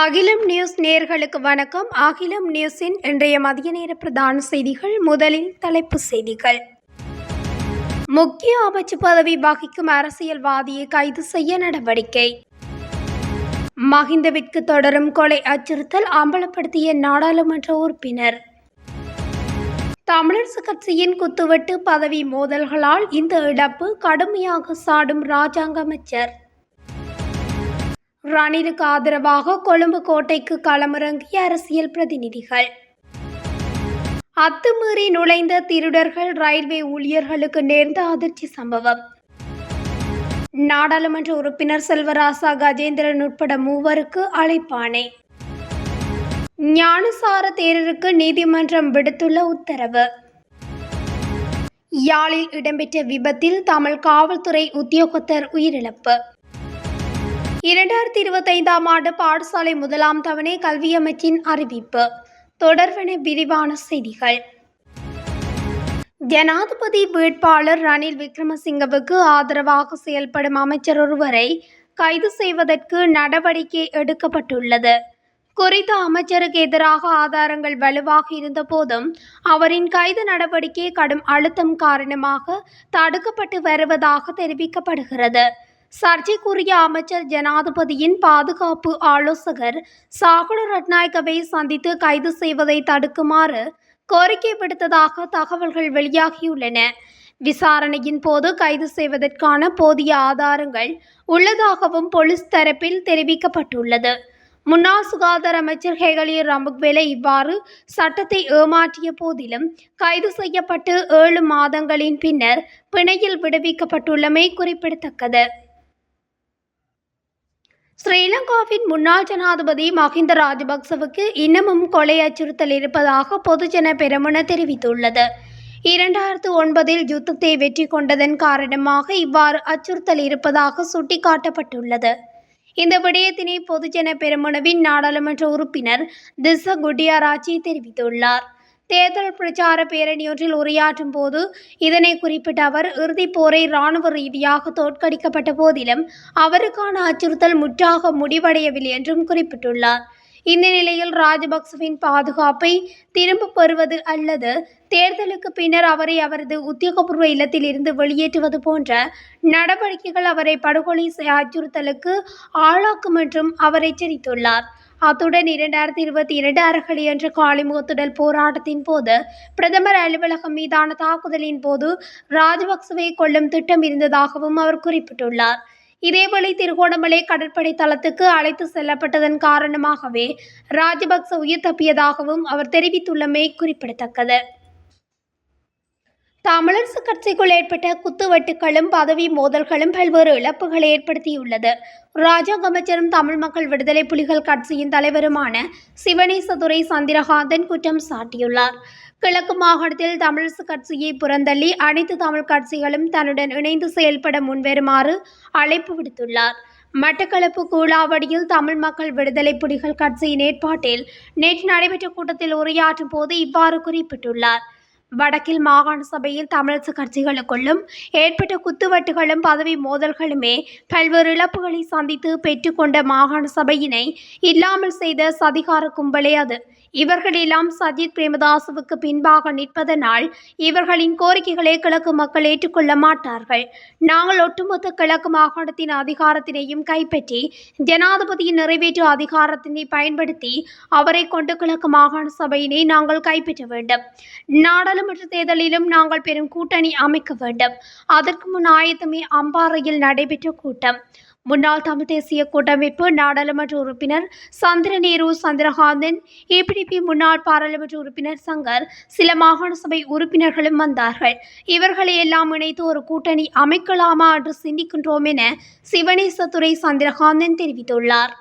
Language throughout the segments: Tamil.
அகிலம் நியூஸ் நேர்களுக்கு வணக்கம். அகிலம் நியூஸின் இன்றைய மதிய நேர பிரதான செய்திகள் முதலில் தலைப்புச் செய்திகள். முக்கிய அமைச்சு பதவி வகிக்கும் அரசியல்வாதியை கைது செய்ய நடவடிக்கை. மஹிந்தவிற்கு தொடரும் கொலை அச்சுறுத்தல் அம்பலப்படுத்திய நாடாளுமன்ற உறுப்பினர். தமிழரசு கட்சியின் குத்துவெட்டு பதவி மோதல்களால் இந்த இழப்பு கடுமையாக சாடும் ராஜாங்க அமைச்சர். ரணிலுக்கு ஆதரவாக கொழும்பு கோட்டைக்கு களமிறங்கிய அரசியல் பிரதிநிதிகள். அத்துமீறி நுழைந்த திருடர்கள் ரயில்வே ஊழியர்களுக்கு நேர்ந்த அதிர்ச்சி சம்பவம். நாடாளுமன்ற உறுப்பினர் செல்வராசா கஜேந்திரன் உட்பட மூவருக்கு அழைப்பாணை. ஞானசார தேரருக்கு நீதிமன்றம் விடுத்துள்ள உத்தரவு. யாழில் இடம்பெற்ற விபத்தில் தமிழ் காவல்துறை உத்தியோகத்தர் உயிரிழப்பு. இரண்டாயிரத்தி இருபத்தைந்தாம் ஆண்டு பாடசாலை முதலாம் தவணை கல்வி அமைச்சின் அறிவிப்பு. தொடர்வன விரிவான செய்திகள். ஜனாதிபதி வேட்பாளர் ரணில் விக்ரமசிங்கவுக்கு ஆதரவாக செயல்படும் அமைச்சர் ஒருவரை கைது செய்வதற்கு நடவடிக்கை எடுக்கப்பட்டுள்ளது. குறித்த அமைச்சருக்கு எதிராக ஆதாரங்கள் வலுவாக இருந்தபோதும் அவரின் கைது நடவடிக்கை கடும் அழுத்தம் காரணமாக தடுக்கப்பட்டு வருவதாக தெரிவிக்கப்படுகிறது. சர்ச்சைக்குரிய அமைச்சர் ஜனாதிபதியின் பாதுகாப்பு ஆலோசகர் சாகுல ரட்நாயக்கவை சந்தித்து கைது செய்வதை தடுக்குமாறு கோரிக்கை விடுத்ததாக தகவல்கள் வெளியாகியுள்ளன. விசாரணையின் போது கைது செய்வதற்கான போதிய ஆதாரங்கள் உள்ளதாகவும் போலீஸ் தரப்பில் தெரிவிக்கப்பட்டுள்ளது. முன்னாள் சுகாதார அமைச்சர் ஹெகலிய ரம்புக்வேல இவ்வாறு சட்டத்தை ஏமாற்றிய போதிலும் கைது செய்யப்பட்டு ஏழு மாதங்களின் பின்னர் பிணையில் விடுவிக்கப்பட்டுள்ளமை குறிப்பிடத்தக்கது. ஸ்ரீலங்காவின் முன்னாள் ஜனாதிபதி மஹிந்த ராஜபக்சவுக்கு இன்னமும் கொலை அச்சுறுத்தல் இருப்பதாக பொதுஜன பெரமுன தெரிவித்துள்ளது. இரண்டாயிரத்து ஒன்பதில் யுத்தத்தை வெற்றி கொண்டதன் காரணமாக இவ்வாறு அச்சுறுத்தல் இருப்பதாக சுட்டிக்காட்டப்பட்டுள்ளது. இந்த விடயத்தினை பொதுஜன பெருமனவின் நாடாளுமன்ற உறுப்பினர் திச குடியாராச்சி தெரிவித்துள்ளார். தேர்தல் பிரச்சார பேரணியொன்றில் உரையாற்றும் போது இதனை குறிப்பிட்ட அவர் இறுதிப் போரை இராணுவ ரீதியாக தோற்கடிக்கப்பட்ட போதிலும் அவருக்கான அச்சுறுத்தல் முற்றாக முடிவடையவில்லை என்றும் குறிப்பிட்டுள்ளார். இந்த நிலையில் ராஜபக்சவின் பாதுகாப்பை திரும்பப் பெறுவது அல்லது தேர்தலுக்கு பின்னர் அவரை அவரது உத்தியோகபூர்வ இல்லத்தில் இருந்து வெளியேற்றுவது போன்ற நடவடிக்கைகள் அவரை படுகொலை அச்சுறுத்தலுக்கு ஆளாக்கும் என்றும் அவர் எச்சரித்துள்ளார். அத்துடன் இரண்டாயிரத்தி இருபத்தி இரண்டு அறகளி என்ற காலிமுகத்துடல் போராட்டத்தின் போது பிரதமர் அலுவலகம் மீதான தாக்குதலின் போது ராஜபக்சவை கொள்ளும் திட்டம் இருந்ததாகவும் அவர் குறிப்பிட்டுள்ளார். இதேவேளை திருகோணமலை கடற்படை தளத்துக்கு அழைத்து செல்லப்பட்டதன் காரணமாகவே ராஜபக்ச உயிர் தப்பியதாகவும் அவர் தெரிவித்துள்ளமை குறிப்பிடத்தக்கது. தமிழரசு கட்சிக்குள் ஏற்பட்ட குத்துவெட்டுகளும் பதவி மோதல்களும் பல்வேறு இழப்புகளை ஏற்படுத்தியுள்ளது. ராஜாங்க அமைச்சரும் தமிழ் மக்கள் விடுதலை புலிகள் கட்சியின் தலைவருமான சிவனேசதுரை சந்திரகாந்தன் குற்றம் சாட்டியுள்ளார். கிழக்கு மாகாணத்தில் தமிழரசு கட்சியை புறந்தள்ளி அனைத்து தமிழ் கட்சிகளும் தன்னுடன் இணைந்து செயல்பட முன்வருமாறு அழைப்பு விடுத்துள்ளார். மட்டக்களப்பு கூழாவடியில் தமிழ் மக்கள் விடுதலை புலிகள் கட்சியின் ஏற்பாட்டில் நேற்று நடைபெற்ற கூட்டத்தில் உரையாற்றும் போது இவ்வாறு குறிப்பிட்டுள்ளார். வடக்கில் மாகாண சபையில் தமிழரசு கட்சிகளுக்குள்ளும் ஏற்பட்ட குத்துவட்டுகளும் பதவி மோதல்களுமே பல்வேறு இழப்புகளை சந்தித்து பெற்றுக்கொண்ட மாகாண சபையினை இல்லாமல் செய்த சதிகார கும்பலே அது. இவர்களெல்லாம் சஜித் பிரேமதாசுவுக்கு பின்பாக நிற்பதனால் இவர்களின் கோரிக்கைகளை கிழக்கு மக்கள் ஏற்றுக்கொள்ள மாட்டார்கள். நாங்கள் ஒட்டுமொத்த கிழக்கு மாகாணத்தின் அதிகாரத்தினையும் கைப்பற்றி ஜனாதிபதியின் நிறைவேற்று அதிகாரத்தினை பயன்படுத்தி அவரை கொண்டு கிழக்கு மாகாண சபையினை நாங்கள் கைப்பற்ற வேண்டும். நாடாளுமன்ற தேர்தலிலும் நாங்கள் பெரும் கூட்டணி அமைக்க வேண்டும். அதற்கு முன் ஆயத்தமே அம்பாறையில் நடைபெற்ற கூட்டம். முன்னாள் தமிழ் தேசிய கூட்டமைப்பு நாடாளுமன்ற உறுப்பினர் சந்திர நேரு சந்திரகாந்தன் ஏபிடிபி முன்னாள் பாராளுமன்ற உறுப்பினர் சங்கர் சில மாகாண சபை உறுப்பினர்களும் வந்தார்கள். இவர்களை எல்லாம் இணைத்து ஒரு கூட்டணி அமைக்கலாமா என்று சிந்திக்கின்றோம் என சிவனேசத்துறை சந்திரகாந்தன் தெரிவித்துள்ளார்.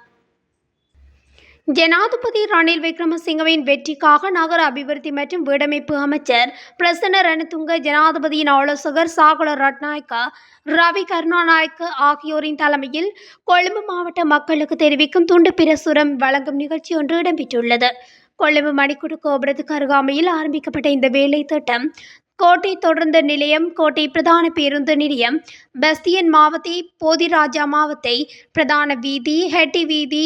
ஜனாதிபதி ரணில் விக்ரமசிங்கவின் வெற்றிக்காக நகர அபிவிருத்தி மற்றும் வீடமைப்பு அமைச்சர் பிரசன்ன ரணதுங்க ஜனாதிபதியின் ஆலோசகர் சாகுல ரட்நாயக்கா ரவி கருணாநாயக்க ஆகியோரின் தலைமையில் கொழும்பு மாவட்ட மக்களுக்கு தெரிவிக்கும் துண்டு பிரசுரம் வழங்கும் நிகழ்ச்சி ஒன்று இடம்பெற்றுள்ளது. கொழும்பு மணிக்குடு கோபுரத்துக்கு அருகாமையில் ஆரம்பிக்கப்பட்ட இந்த வேலை திட்டம் கோட்டை தொடர்ந்த நிலையம் கோட்டை பிரதான பேருந்து நிலையம் பஸ்தியன் மாவத்தை போதிராஜா மாவத்தை பிரதான வீதி ஹெட்டி வீதி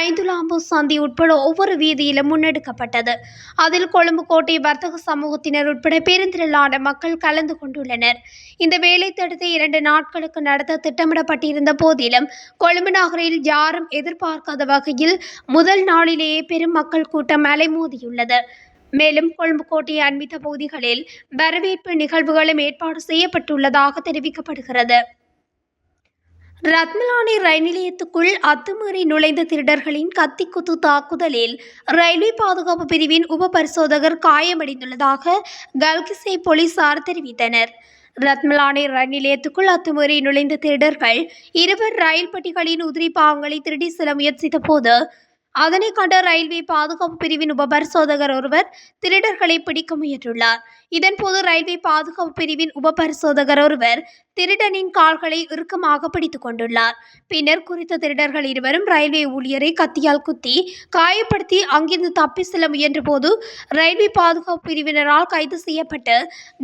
ஐந்துலாம்பு சந்தி உட்பட ஒவ்வொரு வீதியிலும் முன்னெடுக்கப்பட்டது. அதில் கொழும்பு கோட்டை வர்த்தக சமூகத்தினர் உட்பட பெருந்திரளான மக்கள் கலந்து கொண்டுள்ளனர். இந்த வேலை தடுத்து இரண்டு நாட்களுக்கு நடத்த திட்டமிடப்பட்டிருந்த போதிலும் கொழும்பு நகரில் யாரும் எதிர்பார்க்காத வகையில் முதல் நாளிலேயே பெரும் மக்கள் கூட்டம் அலைமோதியுள்ளது. மேலும் கொழும்பு அண்மித்த பகுதிகளில் வரவேற்பு நிகழ்வுகளும் ஏற்பாடு செய்யப்பட்டுள்ளதாக தெரிவிக்கப்படுகிறது. ரத்மலானி ரயில் நிலையத்துக்குள் அத்துமீறி நுழைந்த திருடர்களின் கத்திக்குத்து தாக்குதலில் ரயில்வே பாதுகாப்பு பிரிவின் உப பரிசோதகர் காயமடைந்துள்ளதாக கல்கிசை போலீசார் தெரிவித்தனர். ரத்மலானி ரயில் நிலையத்துக்குள் அத்துமீறி நுழைந்த திருடர்கள் இருவர் ரயில் பெட்டிகளின் உதிரி பாகங்களை திருடி செல்ல முயற்சித்த போது அதனை கண்ட ரயில்வே பாதுகாப்பு பிரிவின் உபபரிசோதகர் ஒருவர் திருடர்களை பிடிக்க முயன்றுள்ளார். இதன்போது ரயில்வே பாதுகாப்பு பிரிவின் உப பரிசோதகர் ஒருவர் திருடனின் கால்களை இறுக்கமாக பிடித்துக் கொண்டுள்ளார். பின்னர் குறித்த திருடர்கள் இருவரும் ரயில்வே ஊழியரை கத்தியால் குத்தி காயப்படுத்தி அங்கிருந்து தப்பி செல்ல முயன்றபோது ரயில்வே பாதுகாப்பு பிரிவினரால் கைது செய்யப்பட்டு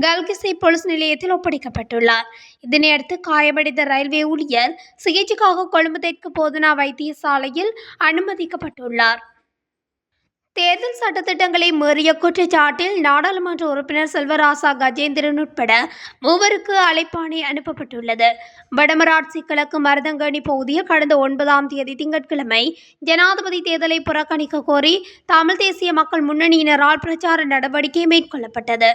கல்கிசை போலீஸ் நிலையத்தில் ஒப்படைக்கப்பட்டுள்ளார். இதனையடுத்து காயமடைந்த ரயில்வே ஊழியர் சிகிச்சைக்காக கொழும்பு தெற்கு போதனா வைத்தியசாலையில் அனுமதிக்கப்பட்டுள்ளார். தேர்தல் சட்டத்திட்டங்களை மீறிய குற்றச்சாட்டில் நாடாளுமன்ற உறுப்பினர் செல்வராசா கஜேந்திரன் உட்பட மூவருக்கு அழைப்பாணி அனுப்பப்பட்டுள்ளது. வடமராட்சி கிழக்கு மருதங்கனி பகுதியில் கடந்த ஒன்பதாம் தேதி திங்கட்கிழமை ஜனாதிபதி தேர்தலை புறக்கணிக்க கோரி தமிழ் தேசிய மக்கள் முன்னணியினரால் பிரச்சார நடவடிக்கை மேற்கொள்ளப்பட்டது.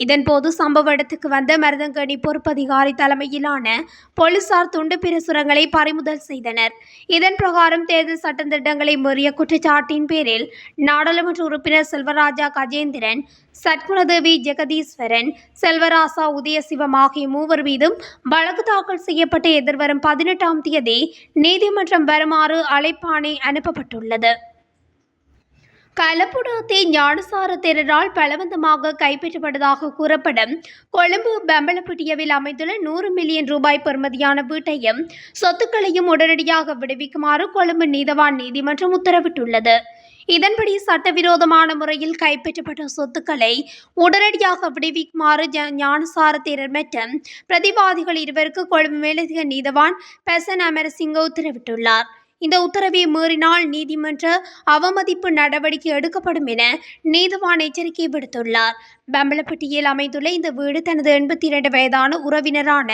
இதன்போது சம்பவ இடத்துக்கு வந்த மருதங்கனி பொறுப்பதிகாரி தலைமையிலான போலீசார் துண்டு பிரசுரங்களை பறிமுதல் செய்தனர். இதன் பிரகாரம் தேர்தல் சட்டத்திட்டங்களை மீறிய குற்றச்சாட்டின் பேரில் நாடாளுமன்ற உறுப்பினர் செல்வராஜா கஜேந்திரன் சத்குணதேவி ஜெகதீஸ்வரன் செல்வராசா உதயசிவம் ஆகிய மூவர் மீதும் வழக்கு தாக்கல் செய்யப்பட்டு எதிர்வரும் பதினெட்டாம் தேதி நீதிமன்றம் வருமாறு அழைப்பாணை அனுப்பப்பட்டுள்ளது. கலப்புடத்தை ஞானசார தேரரால் பலவந்தமாக கைப்பற்றப்பட்டதாக கூறப்படும் கொழும்பு பெம்பலப்பிட்டியவில் அமைந்துள்ள நூறு மில்லியன் ரூபாய் பெறுமதியான வீட்டையும் சொத்துக்களையும் உடனடியாக விடுவிக்குமாறு கொழும்பு நீதவான் நீதிமன்றம் உத்தரவிட்டுள்ளது. இதன்படி சட்டவிரோதமான முறையில் கைப்பற்றப்பட்ட சொத்துக்களை உடனடியாக விடுவிக்குமாறு ஞானசார தேரர் மற்றும் பிரதிவாதிகள் இருவருக்கு கொழும்பு மேலதிக நீதவான் பெசன் அமரசிங்க உத்தரவிட்டுள்ளார். இந்த உத்தரவை மீறினால் நீதிமன்ற அவமதிப்பு நடவடிக்கை எடுக்கப்படும் என நீதிவான் எச்சரிக்கை விடுத்துள்ளார். பம்பலப்பட்டியில் அமைந்துள்ள இந்த வீடு தனது எண்பத்தி இரண்டு வயதான உறவினரான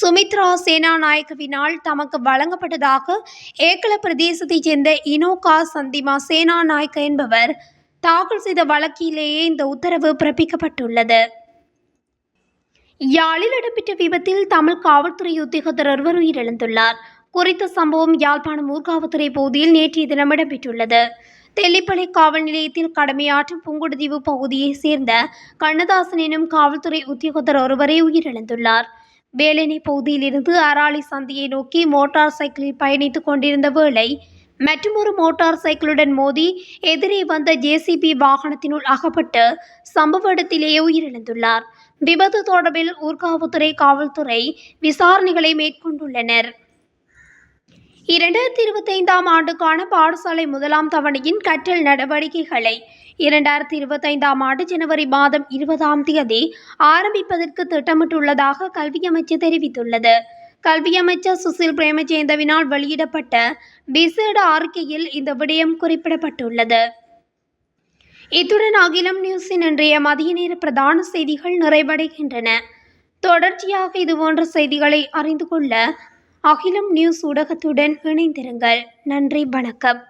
சுமித்ரா சேனாநாயக்கவினால் தமக்கு வழங்கப்பட்டதாக ஏக்கல பிரதேசத்தைச் சேர்ந்த இனோகா சந்திமா சேனாநாயக்க என்பவர் தாக்கல் செய்த வழக்கிலேயே இந்த உத்தரவு பிறப்பிக்கப்பட்டுள்ளது. யாழில் இடம்பெற்ற விபத்தில் தமிழ் காவல்துறை உத்தியோகத்தர் ஒருவர் உயிரிழந்துள்ளார். குறித்த சம்பவம் யாழ்ப்பாணம் ஊர்காவத்துறை பகுதியில் நேற்றைய தினம் இடம்பெற்றுள்ளது. தெல்லிப்பளை காவல் நிலையத்தில் கடமையாற்றும் புங்குடுதீவு பகுதியைச் சேர்ந்த கண்ணதாசன் எனும் காவல்துறை உத்தியோகத்தர் ஒருவரே உயிரிழந்துள்ளார். வேலனை பகுதியிலிருந்து அராளி சந்தையை நோக்கி மோட்டார் சைக்கிளில் பயணித்துக் கொண்டிருந்த வேளை மற்றொரு மோட்டார் சைக்கிளுடன் மோதி எதிரே வந்த ஜேசிபி வாகனத்தினுள் அகப்பட்டு சம்பவ இடத்திலேயே உயிரிழந்துள்ளார். விபத்து தொடர்பில் ஊர்காவல்துறை காவல்துறை விசாரணைகளை மேற்கொண்டுள்ளனர். இரண்டாயிரத்தி இருபத்தைந்தாம் ஆண்டுக்கான பாடசாலை முதலாம் தவணையின் கற்றல் நடவடிக்கைகளை இரண்டாயிரத்தி இருபத்தைந்தாம் ஆண்டு ஜனவரி மாதம் இருபதாம் தேதி ஆரம்பிப்பதற்கு திட்டமிட்டுள்ளதாக கல்வி அமைச்சர் தெரிவித்துள்ளது. கல்வி அமைச்சர் சுசில் பிரேமஜேந்தவினால் வெளியிடப்பட்ட விசேட அறிக்கையில் இந்த விடயம் குறிப்பிடப்பட்டுள்ளது. இத்துடன் அகிலம் நியூஸின் இன்றைய மதிய நேர பிரதான செய்திகள் நிறைவடைகின்றன. தொடர்ச்சியாக இதுபோன்ற செய்திகளை அறிந்து கொள்ள அகிலம் நியூஸ் ஊடகத்துடன் இணைந்திருங்கள். நன்றி வணக்கம்.